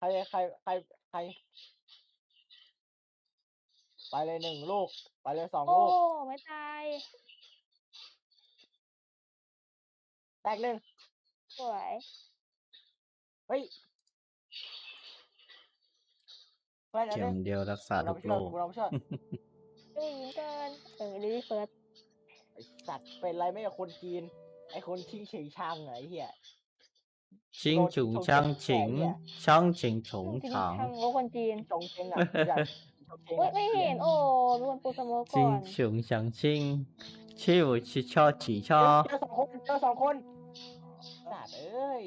ใครใครใครใคร ไปเลยหนึ่งลูก ไปเลยสองโอ้ลูก ไม่ตายแตกหนึ่งสวยเฮ้ยเพื่อนอันเข็นี้มเดียวรักษาเราทุกไม่โรช่วยคกูเราไม่ช่วยดูยิงเกินเออดีเฟิร์สไอสัตว์เป็นไรไม่กับคนจีน ไอคนชิงเฉงช่างไงไอ้เหี้ย ชิงฉุงช่างฉิงช่างฉิงฉงจริงฉางทางโลกคนจีนจงเชงอะอยากจงเชงเฮ้ยอะไม่เห็นโอ้มีคนปูสโมกชิก่งอนฉุงช่างชิงชิวชิชอฉีชอเจอสองคนเจอสองคนสัตว์เอ้ย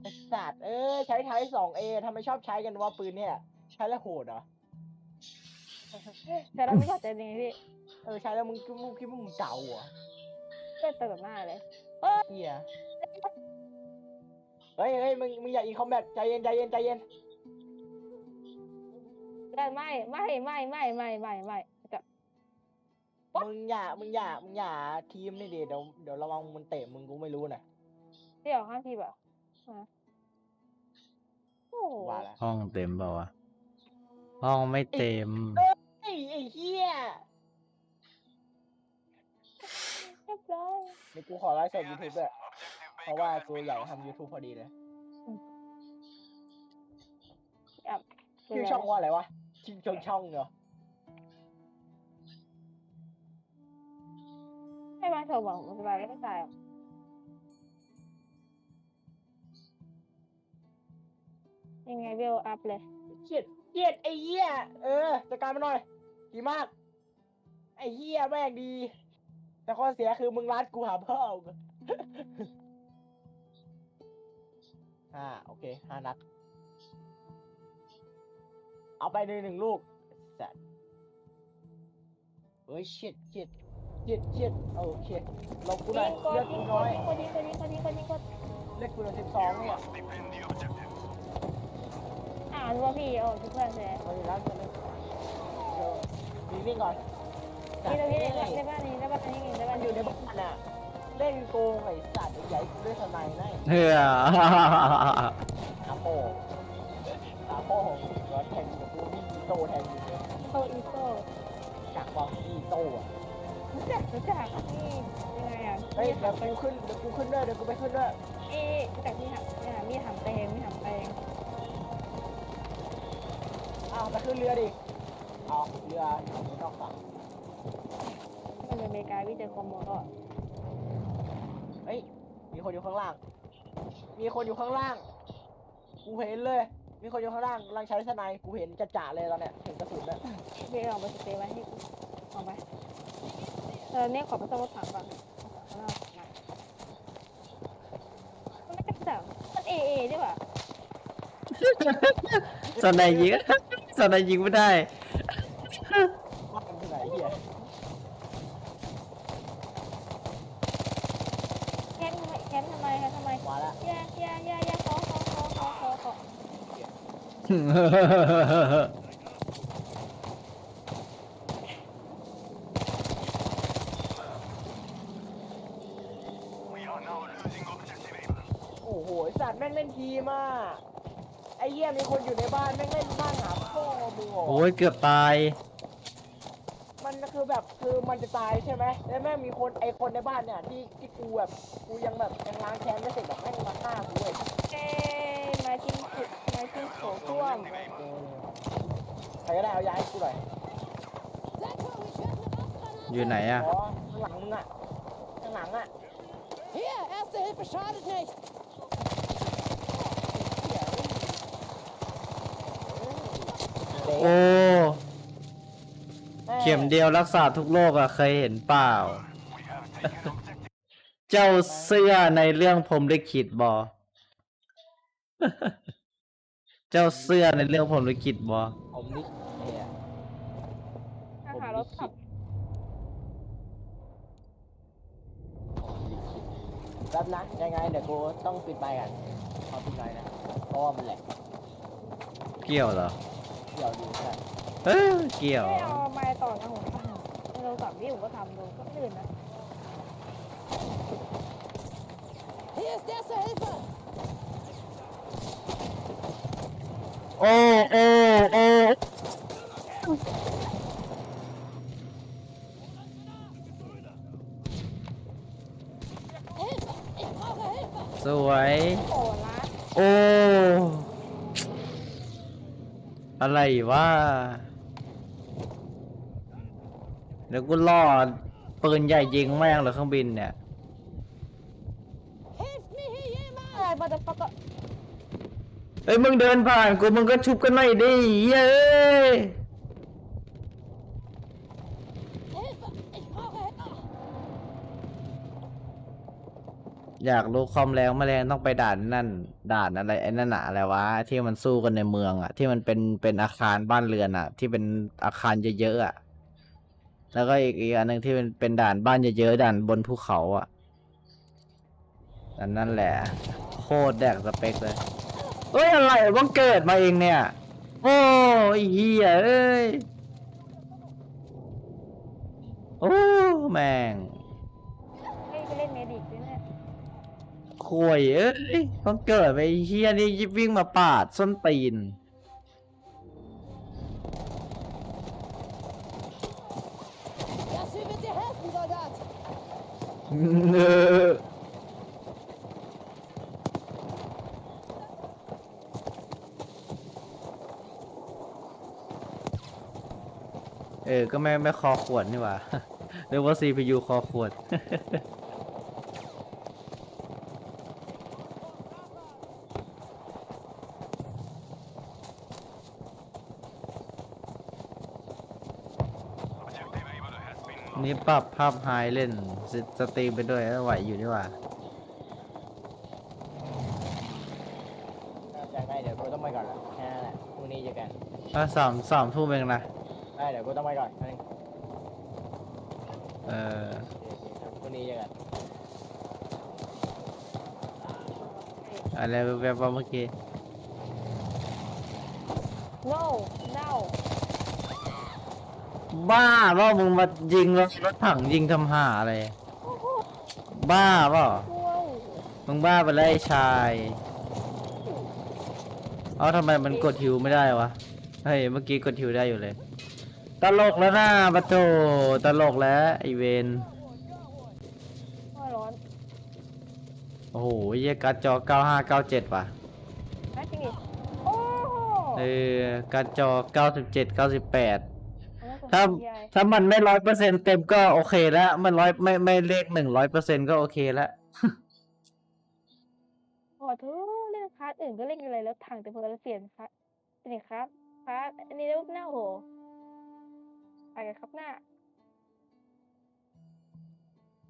ไอ้สัตว์เอ้ยใช้ไทยสองเอทำไมชอบใช้กันว่าปืนเนี่ย ใช้แล้วโหดเหรอแต่เราไม่เข้าใจจริงๆพี่เออใช้แล้วมึงมึงคิดว่ามึงเก่าเห รอเล่นไปแบบมากเลยเฮียเฮ้ยเฮ้ยมึงมึงอย่าอีคอมแบทใจเย็นใจเย็นใจเย็นแต่ไม่ไม่ไม่ไม่ไม่ไม่ไม่จะมึงอย่ามึงอย่ามึงอย่าทีมนี่ดิเดี๋ยวเดี๋ยวระวังมันเตะมึงกูไม่รู้นะเดี๋ยวข้างทีแบบมาโอ้โหว่าละห้องเต็มเปล่าวะห้องไม่เต็มไอ้ไอ้เฮีย เรียบร้อยนี่กูขอไลฟ์สดยูทูบด้วยเพราะว่ากูอยากทำยูทูบพอดีเลยอับชื่อช่องว่าอะไรวะชื่อช่องช่องเหรอให้มาโชว์บอกมันสบายไม่ตายหรอกยังไงเวลอัพเลยเกียดเกียดไอ้เฮียเออจัดการมันหน่อย ดีมาก ไอ้เฮียแม่งดี แต่ข้อเสียคือมึงรัดกูหาพ่อมึงอ่าโอเคห้านัด เอาไปในหนึ่งลูกสัตว์เฮ้ยชิดชิดชิดชิดโอเคลบกูหน่อยยิงกดเลือดยิกูงกน้อดยยิงกดยิงกดยิงกดยิงกดยิงกดเลือดกูเหลือสิบสองเนี่ยอ่านว่าพี่โอ้ทุกเพื่อนเลยไปแล้วจะเล่นเออมีวิ่งก่อน นี่ตรงนี้ในในบ้านนี้ในบ้านนี้ในบ้านนอนี้ยู่ในบ้านอะเล่นโกงไอ้สัตว์ใหญ่กูด้วยสไนด์นะเฮ้ยอาโป้อาโป้ร้อนแทงกับกูวิ่งอีโต้แทงอยู่เลยโตอีโตจากบอกอีโต้อะรู้จักรู้จักนี่ยังไงอะเฮ้ยเดี๋ยวกูขึ้นเดี๋ยวกูขึ้นด้วยเดี๋ยวกูไปขึ้นด้วยเอ๊ะรู้จักนี่ค่ะนี่ค่ะมีทำเตงมีทำเตงอ้าวไปขึ้นเรือดิเอาเรือไม่ต้องฝั่ง มันเป็นอเมริกาวิเจอคอมโมก็เฮ้ย มีคนอยู่ข้างล่าง มีคนอยู่ข้างล่าง กูเห็นเลย มีคนอยู่ข้างล่างกำลังใช้สไนด์กูเห็นจะจ่าเลยตอนเนี้ย เห็นกระสุนเนี่ยพี่เอาไปสเตย์ไว้ให้กูเอาไปเออเนี่ยขอไปต้องรถถังก่อนเอาเอาเอามันไม่กระสังมันเอเอด้วยว่ะ สนายยิง สนายยิงไม่ได้ ว่ามันที่ไหนเฮีย แค้นทำไมแค้นทำไมแค้นทำไม มาแล้ว อย่าอย่าอย่าอย่าขอขอขอขอขอขอ โอ้โหไอ้สัตว์แม่งเล่นทีมอะไอ้เหี้ยมีคนอยู่ในบ้านแม่งเล่นบ้านหาพ่อมึงเหรอโอ้ยเกือบตาย มันคือแบบคือมันจะตายใช่ไหมแล้วแม่งมีคนไอ้คนในบ้านเนี่ยที่ที่กูแบบกูยังแบบยังล้างแค้นไม่เสร็จหรอกแม่งมาฆ่ากูเลยเอ้ยมาจิ้งจุดมาจิ้ง โถส้วมเออใครก็ได้เอาย้ายกูหน่อยอยู่ไหนอะอ๋อข้างหลังมึงอะข้างหลังอะ Hier, Erste Hilfe schadet nicht. เหี้ยโอ้ เข็มเดียวรักษาทุกโรคอะเคยเห็นเปล่า เจ้าเสื้อในเรื่องผมลิขิตบอ เจ้าเสื้อในเรื่องผมลิขิตบอผมนี่เนี่ย ถ้าหารถขับแป๊บนะยังไงเดี๋ยวกูต้องปิดไปกันขอปิดหน่อยนะเพราะว่ามันแหลกเกี่ยวเหรอ เดี๋ยวดูกันเออเกี่ยว ไม่เอาไม้ต่อนะผมทำในโทรศัพท์พี่ผมก็ทำดูก็ตื่นนะ Hier, Hier ist erste Hilfe. โอ้โอ้โอ้ Hilfe! Ich brauche Hilfe! สวย โอ้ร้านโอ้ อะไรวะเดี๋ยวกูรอดปืนใหญ่ยิงแม่งเหรอเครื่องบินเนี่ย Hilft mir hier jemand! อะไรมาจะปะกะ เอ้ยมึงเดินผ่านกูมึงก็ชุบกันหน่อยดิเย้ยอยากรู้ความแรงแมลงต้องไปด่านนั่น ด่านอะไรไอ้นั่นอะอะไรวะที่มันสู้กันในเมืองอะที่มันเป็นเป็นอาคารบ้านเรือนอะที่เป็นอาคารเยอะๆอะแล้วก็อีกอีกอันหนึ่งที่เป็นเป็นด่านบ้านเยอะๆด่านบนภูเขาอะอันนั่นแหละ โคตรแดกสเปคเลย เอ้ยอะไรวะเกิดมาเองเนี่ย โอ้ยเฮียเอ้ย โอ้แม่งให้ไปเล่นเมดิกด้วยเนี่ยข่วยเอ้ยต้องเกิดไปไอ้เฮียนี่ยิบวิ่งมาปาดส้นตีน Das hier wird dir helfen, Soldat! เออ เออ ก็ไม่ไม่คอขวดนี่หว่า เรียกว่า CPU คอขวด นี่ปรับภาพไฮเล่นสสตรีมไปด้วยแล้วไหวอยู่นี่หว่าจากไงเดี๋ยวกูต้องไปก่อนละแค่นั้นแหละพรุ่งนี้เจอกันถ้าสามสามทุ่มเองนะ ได้เดี๋ยวกูต้องไปก่อนแค่นั้นเออโอเคครับพรุ่งนี้เจอกันอะไรแบบว่าเมื่อกี้โน่เน่าบ้าเปล่ามึงมายิงรถรถถังยิงทำหาอะไร บ้าเปล่าว้าวมึงบ้าไปแล้วไอ้ชายเอาทำไมมันกดฮิวไม่ได้วะ เฮ้ย เมื่อกี้กดฮิวได้อยู่เลยต ลกแล้วนะปะโถตลกแล้วไอเวนว่าร้อนโอ้โหเยี่ยการ์ดจอ 9597 ว่ะนะจริงดิโอ้โหเออการ์ดจอ 97 98อันนั้นผมถ้าใหญ่ถ้ามันไม่ร้อยเปอร์เซ็นเต็มก็โอเคแล้ว มันร้อยไม่ไม่เลขหนึ่งร้อยเปอร์เซ็นก็โอเคแล้ว ขอโทษเล่นคลาสอื่นก็เล่นกันเลยแล้วถังแต่พอเราเปลี่ยนคลาสนี่ครับคลาสอันนี้ลูกหน้าโห ไปกันครับหน้า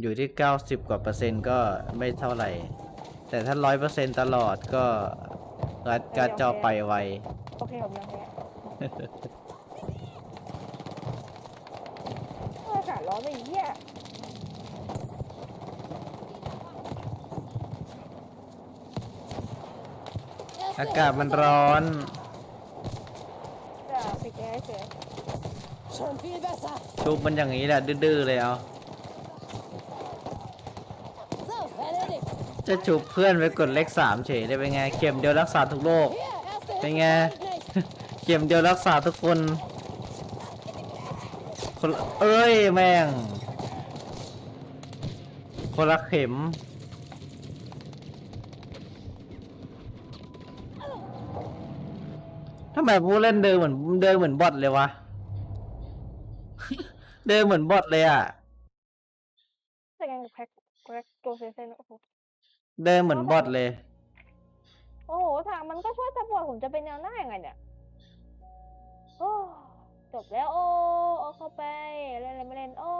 อยู่ที่เก้าสิบกว่าเปอร์เซ็นต์ก็ไม่เท่าไหร่ แต่ถ้าร้อยเปอร์เซ็นตลอดก็การ์ดการ์ดจอไปไว โอเคผมยอมแพ้เอออากาศร้อนไปอีกเหี้ย Erste อากาศ Hilfe, มัน Soldat. ร้อน จะปิดแอร์เฉย Schon viel besser! ชุบมันอย่างนี้แหละดื้อๆเลยเอา So, erledigt! จะชุบเพื่อนไปกดเลขสามเฉยได้เป็นไงเข็มเดียวรักษาทุกโรค Hier, erste Bin Hilfe! ja- schadet nicht. เข็มเดียวรักษาทุกคนคนละเอ้ยแม่ง คนละเข็มทำไมผู้เล่นเดินเหมือนเดินเหมือนบอทเลยวะ เดินเหมือนบอทเลยอะ แต่กันกับแพ็คแพ็คตัวเซนโอ้โหเดินเหมือนบอทเลย โอ้โหถามมันก็ช่วยซัพพอร์ตผมจะเป็นแนวหน้ายังไงเนี่ยโอ้จบแล้วโอ้เอาเข้าไปเล่นอะไรไม่เล่นโอ้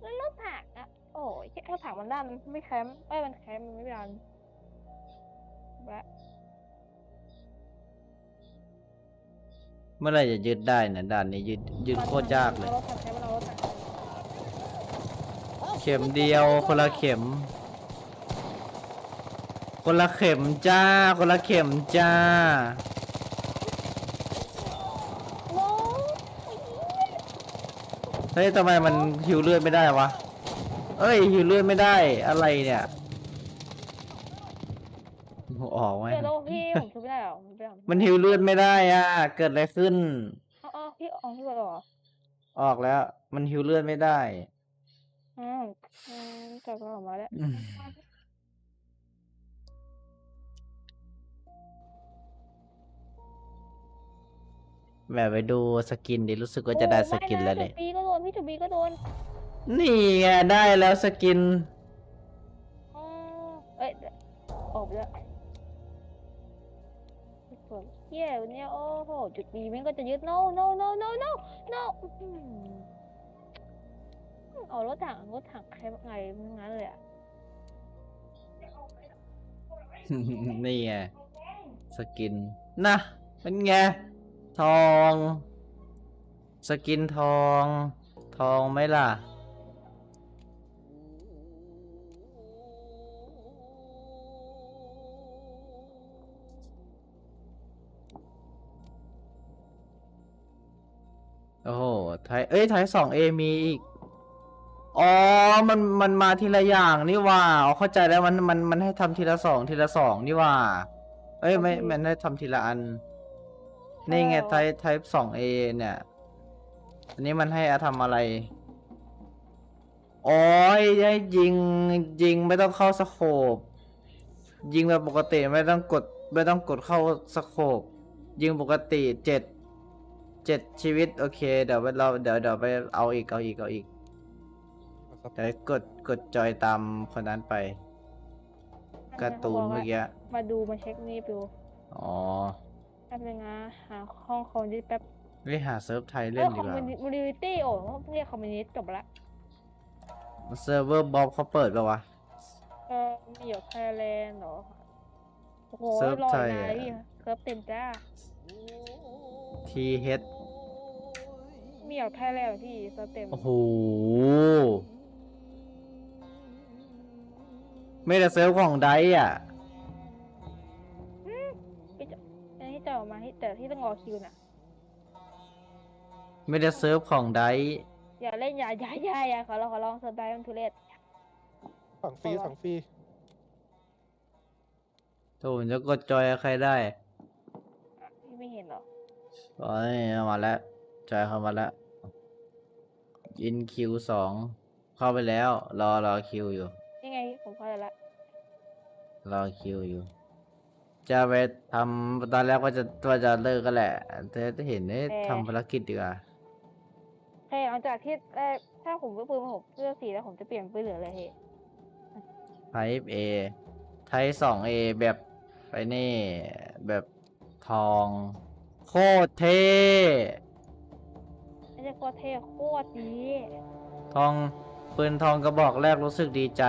เล่นรถถังอะโอ้ยรถถังมันด้านมันไม่แคมป์เอ้ยมันแคมป์มันไม่ดันแวะ มื่อไหรจะยึดได้เนี่ยด่านนี้ยึดยึดโคตรยากเลย เข็มเดียวคนละเข็ม คนละเข็มจ้า คนละเข็มจ้า เฮ้ยทำไมมันหิวเลือดไม่ได้วะ เอ้ยหิวเลือดไม่ได้อะไรเนี่ย ออกไหม เดี๋ยวเราพี่ผมชุบไม่ได้หรอผมไม่ได้หรอ มัน ฮิวเลือดไม่ได้อะ เกิดอะไรขึ้น อ๋ออ๋อพี่อ๋อพี่บอกเหรอออกแล้ว มันฮิวเลือดไม่ได้อืมอืมจับเราออกมาแล้ว อืม แบบไปดูสกินดิรู้สึกว่าจะได้สกินแล้วเนี่ยจุบีก็โดนพี่จุบีก็โดนนี่ไงได้แล้วสกิน อ๋อเอ้ยออกไปแล้วสวยเหี้ยวันเนี้ยโอ้โหจุดบีแม่งก็จะยึด no no no no no no เอารถถังรถถังใครไงงั้นเลยอะนี่ไงสกินนะเป็นไงทอง สกินทอง ทองไหมล่ะ ไทยเอ้ยไทยสองเอมีอีก อ๋อ มัน มันมาทีละอย่างนี่หว่าอ๋อเข้าใจแล้วมัน มัน มันให้ทำทีละสองทีละสองนี่หว่า เอ้ย ไม่ โอเคมันให้ทำทีละอัน นี่ไงเออไทยไทป์สองเอเนี่ย อันนี้มันให้อาทำอะไร อ๋อให้ยิง ยิงไม่ต้องเข้าสโคป ยิงแบบปกติไม่ต้องกด ไม่ต้องกดเข้าสโคป ยิงปกติเจ็ด เจ็ดชีวิต โอเค เดี๋ยวเราเดี๋ยวเดี๋ยวไปเอาอีกเอาอีกเอาอีกเดี๋ยวกดกดจอยตามคนนั้นไปการ์ตูนเมื่อกี้มาดูมาเช็คนี่ดูอ๋อแป๊บนึงนะหาห้องคอมมิวนิสต์แป๊บไปหาเซิร์ฟไทยเอเล่นอดีคอมกว่ามิวนิตี้โอ้เรียกคอมมิวนิสต์จบละเซิร์ฟเวอร์บ๊อบเขาเปิดปะวะเออมีอยู่ไทยแลนด์เหรอโอ้โหเซิร์ฟรอไทอียกนานอะเลยพี่เซิร์ฟเต็มจ้า ทีเฮดมีอยู่ไทยแลนด์เหรอพี่เซิร์ฟเต็มโอ้โห ไม่แต่เซิร์ฟของไดอะ พี่จะอันนี้จะออกมาที่แต่ที่ต้องรอคิวน่ะ ไม่ได้เซิร์ฟของไดอย่าเล่นอย่าอย่าอย่าอย่าขอลองขอลองเซิร์ฟได้มันทุเรศ สั่งฟรีสั่งฟรีโถมันจะกดจอยกับใครได้อะพี่ไม่เห็นเหรอ อ๋อนี่มาแล้วจอยเข้ามาแล้วอินคิวสองเข้าไปแล้ว รอรอคิวอยู่นี่ไงผมเข้าใจละรอคิวอยู่ จะไปทำตอนแรกว่าจะว่าจะเลิกก็แหละแต่เห็นเอ๊ะทำภารกิจดีกว่าโอเคหลังจากที่แรกถ้าผมก็ปืนผมเลือกสีแล้วผมจะเปลี่ยนปืนเหลืองเลยเฮ้ไทป์ A ไทป์สอง A แบบไปนี่แบบทอง โคตรเท่ไม่ใช่โคตรเท่โคตรดีทองปืนทองกระบอกแรกรู้สึกดีใจ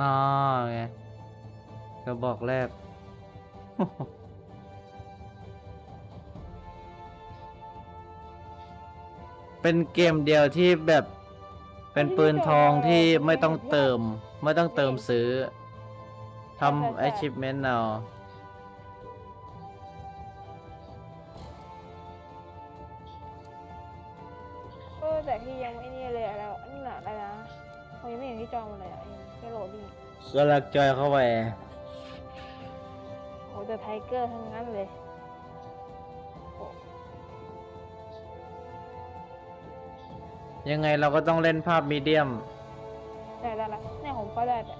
น่าไงกระบอกแรก เป็นเกมเดียวที่แบบเป็นปืนทองที่ไม่ต้องเติม ไม่ต้องเติมซื้อทำ achievement เอาเออแต่ที่ยังไม่นี่เลยอะไรวะนี่หนาอะไรนะผมยังไม่เห็นที่จองมันเลยอะยังแค่โหลดดิ้งก็ลักจอยเข้าไปโหแต่ไทเกอร์ทั้งนั้นเลยยังไงเราก็ต้องเล่นภาพมีเดียมได้ได้ละเนี่ยผม ก็ได้แต่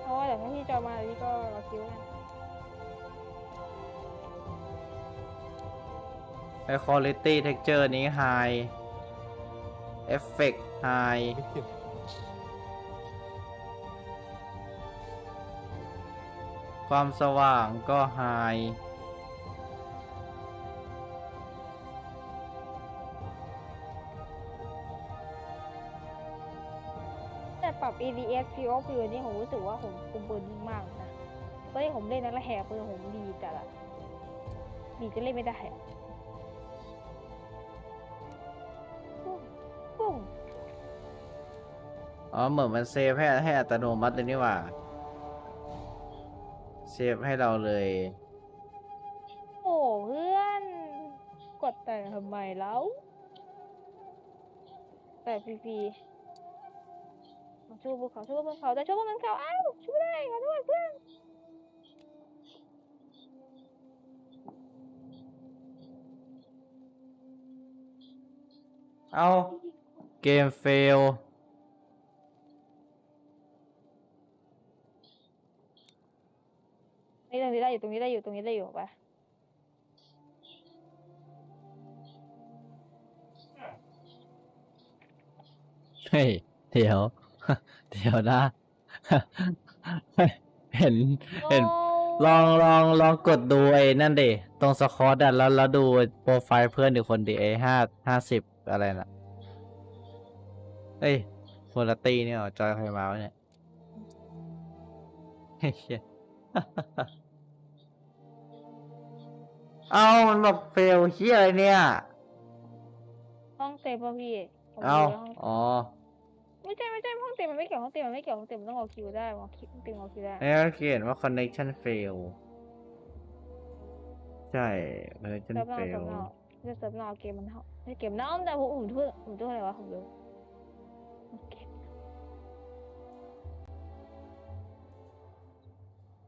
เพราะว่าเดี๋ยวถ้าที่จอมาพี่ก็รอคิวกันไอ้ quality texture นี้ high effect high ไม่เห็นความสว่างก็ high ปรับ ADS Feel of View นี่ผมรู้สึกว่าผมคุมปืนยิ่งมากเลยนะตอนที่ผมเล่นนั้นล้วแหกปืนผมดีจัดอะดีจะเล่นไม่ได้อะปุ้งปุ้งอ๋อเหมือนมันเซฟให้ให้อัตโนมัติเลยนี่หว่า เซฟให้เราเลย โอ้เพื่อน กดแต่ทำไมแล้ว แต่ฟรี ๆช่วยบนเขาช่วยบนเขาแต่ช่วยบนเขาอ้าวช่วยไม่ได้ขอโทษเพื่อนเอาเกมเฟลนี่ตรงนี้ได้อยู่ตรงนี้ได้อยู่ตรงนี้ได้อยู่ไปเฮ้ยเดี๋ยว เดี๋ยวนะ เห็นเห็น ลองลองลองกดดูไอ้นั่นดิตรงสคอตอะแล้วแล้วดูโปรไฟล์เพื่อนอีกคนดิไอ้ห้าห้าสิบอะไรน่ะเฮ้ยคนละตีเนี่ยเหรอจอยใครมาวะเนี่ยเฮ้ยเหี้ย เอ้ามันบอกเฟลเฮียอะไรเนี่ย ห้องเต็มป่ะพี่ผมเอ้าดูแล้วห้อง อ๋อ ไม่ใช่ไม่ใช่ห้องเต็มมันไม่เกี่ยวห้องเต็มมันไม่เกี่ยวห้องเต็มมันต้องเอาคิวได้เอาคิวห้องเต็มเอาคิวได้แล้วเขียนว่า connection fail ใช่ connection เซิร์ฟนอกเซิร์ fail ฟนอกไม่ใช่เซิร์ฟนอกเกมมันเท่าไม่ใช่เกมนอกแต่ผมอุ่นทั่วอุ่นทั่วอะไรวะผมดูโอเค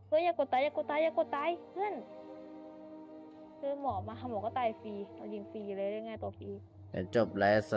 เฮ้ยอย่ากดตายอย่ากดตายอย่ากดตายเพื่อนคือหมอมาหมอก็ตายฟรีเรายิงฟรีเลยได้ไงตัวฟรี เดี๋ยวจบแล้ว